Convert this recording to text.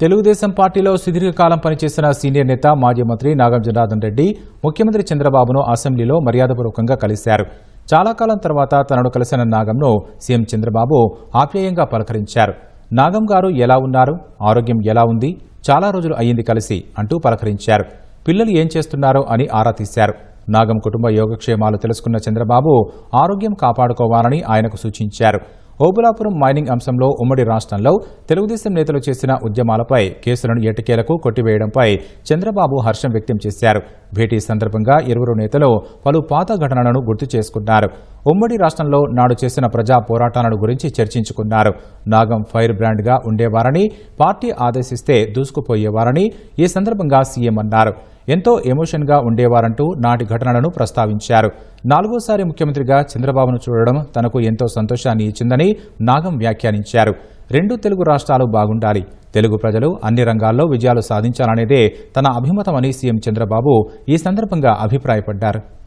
తెలుగుదేశం పార్టీలో సుదీర్ఘకాలం పనిచేసిన సీనియర్ నేత మాజీ మంత్రి నాగం జనార్దన్ రెడ్డి ముఖ్యమంత్రి చంద్రబాబును అసెంబ్లీలో మర్యాదపూర్వకంగా కలిశారు. చాలా కాలం తర్వాత తనను కలిసిన నాగంను సీఎం చంద్రబాబు ఆప్యాయంగా పలకరించారు. నాగం గారు ఎలా ఉన్నారు? ఆరోగ్యం ఎలా ఉంది? చాలా రోజులు అయ్యింది కలిసి అంటూ పలకరించారు. పిల్లలు ఏం చేస్తున్నారో అని ఆరా తీశారు. నాగం కుటుంబ యోగక్షేమాలు తెలుసుకున్న చంద్రబాబు ఆరోగ్యం కాపాడుకోవాలని ఆయనకు సూచించారు. ఓబులాపురం మైనింగ్ అంశంలో ఉమ్మడి రాష్ట్రంలో తెలుగుదేశం నేతలు చేసిన ఉద్యమాలపై కేసులను ఎటకేలకు కొట్టివేయడంపై చంద్రబాబు హర్షం వ్యక్తం చేశారు. భేటీ సందర్భంగా ఇరువురు నేతలు పలు పాత ఘటనలను గుర్తు చేసుకున్నారు. ఉమ్మడి రాష్ట్రంలో నాడు చేసిన ప్రజా పోరాటాలను గురించి చర్చించుకున్నారు. నాగం ఫైర్ బ్రాండ్గా ఉండేవారని పార్టీ ఆదేశిస్తే దూసుకుపోయేవారని ఈ సందర్భంగా సీఎం అన్నారు. ఎంతో ఎమోషన్గా ఉండేవారంటూ నాటి ఘటనలను ప్రస్తావించారు. నాలుగోసారి ముఖ్యమంత్రిగా చంద్రబాబును చూడడం తనకు ఎంతో సంతోషాన్ని ఇచ్చిందని నాగం వ్యాఖ్యానించారు. రెండు తెలుగు రాష్ట్రాలు బాగుండాలి. తెలుగు ప్రజలు అన్ని రంగాల్లో విజయాలు సాధించాలనేదే తన అభిమతమని సీఎం చంద్రబాబు ఈ సందర్భంగా అభిప్రాయపడ్డారు.